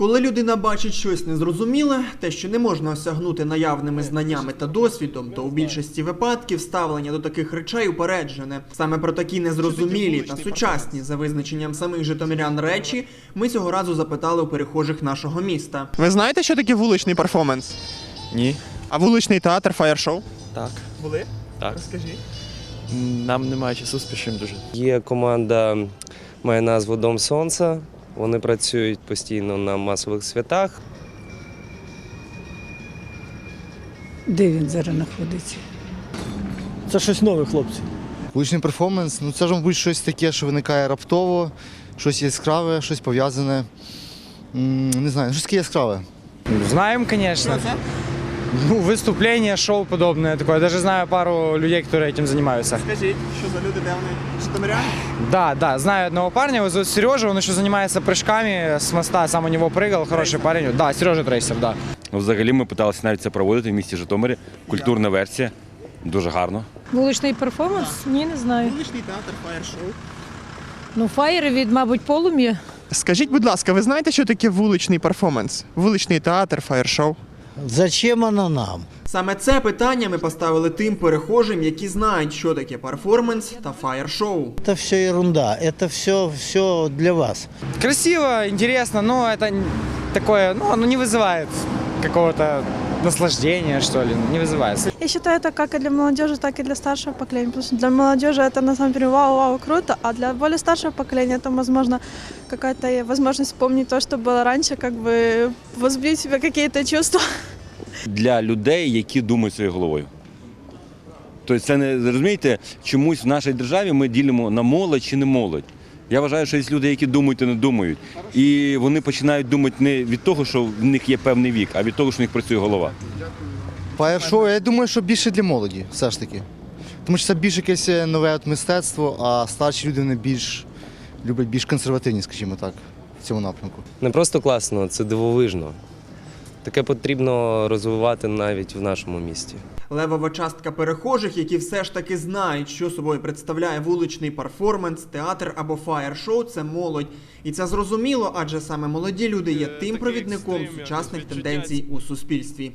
Коли людина бачить щось незрозуміле, те, що не можна осягнути наявними знаннями та досвідом, то у більшості випадків ставлення до таких речей упереджене. Саме про такі незрозумілі та сучасні за визначенням самих житомирян речі ми цього разу запитали у перехожих нашого міста. Ви знаєте, що таке вуличний перформанс? Ні. А вуличний театр фаєр-шоу? Так. Були? Так. Розкажіть. Нам немає часу, спішимо дуже. Є команда, має назву Дом Сонця. Вони працюють постійно на масових святах. Де він зараз знаходиться? Це щось нове, хлопці. Вуличний перформанс, ну це ж, мабуть, щось таке, що виникає раптово, щось яскраве, щось пов'язане. М, Не знаю, щось таке яскраве. Знаємо, конечно. Ну, выступление, шоу подобное такое. Я даже знаю пару людей, которые этим занимаются. Скажіть, що за люди, де вони житомиряни? Да, да, знаю одного парня, его зовут Сережа, он еще занимается прыжками с моста, сам у него прыгал, хороший парень. Да, Сережа Трейсер, да. Ну, Взагалі ми питалися навіть це проводити в місті Житомирі. Культурна версія. Дуже гарно. Вуличний перформанс? Ні, не знаю. Вуличний театр фаєр-шоу. Ну, фаєри від, мабуть, полум'я. Скажіть, будь ласка, ви знаєте, що таке вуличний перформанс? Вуличний театр, фаєр-шоу? Зачем воно нам? Саме це питання ми поставили тим перехожим, які знають, що таке перформанс та фаєр-шоу. Це все ерунда, це все, все для вас. Красиво, интересно, но это н- такое, ну, оно не вызывает какого-то наслаждения, что ли, не вызывает. Я считаю, это как и для молодежи, так и для старшего поколения. Потому что для молодежи это на самом деле вау-вау круто, а для более старшего поколения это, возможно, какая-то э, возможность вспомнить то, что было раньше, как бы возбудить в себе какие-то чувства. Для людей, які думають своєю головою. Тобто це не розумієте, чомусь в нашій державі ми ділимо на молодь чи не молодь. Я вважаю, що є люди, які думають і не думають. І вони починають думати не від того, що в них є певний вік, а від того, що в них працює голова. Фаєр-шоу, я думаю, що більше для молоді, все ж таки. Тому що це більш якесь нове от мистецтво, а старші люди вони більш люблять більш консервативні, скажімо так, в цьому напрямку. Не просто класно, це дивовижно. Таке потрібно розвивати навіть в нашому місті. Левова частка перехожих, які все ж таки знають, що собою представляє вуличний перформанс, театр або фаєр-шоу, це молодь. І це зрозуміло, адже саме молоді люди є тим провідником сучасних тенденцій у суспільстві.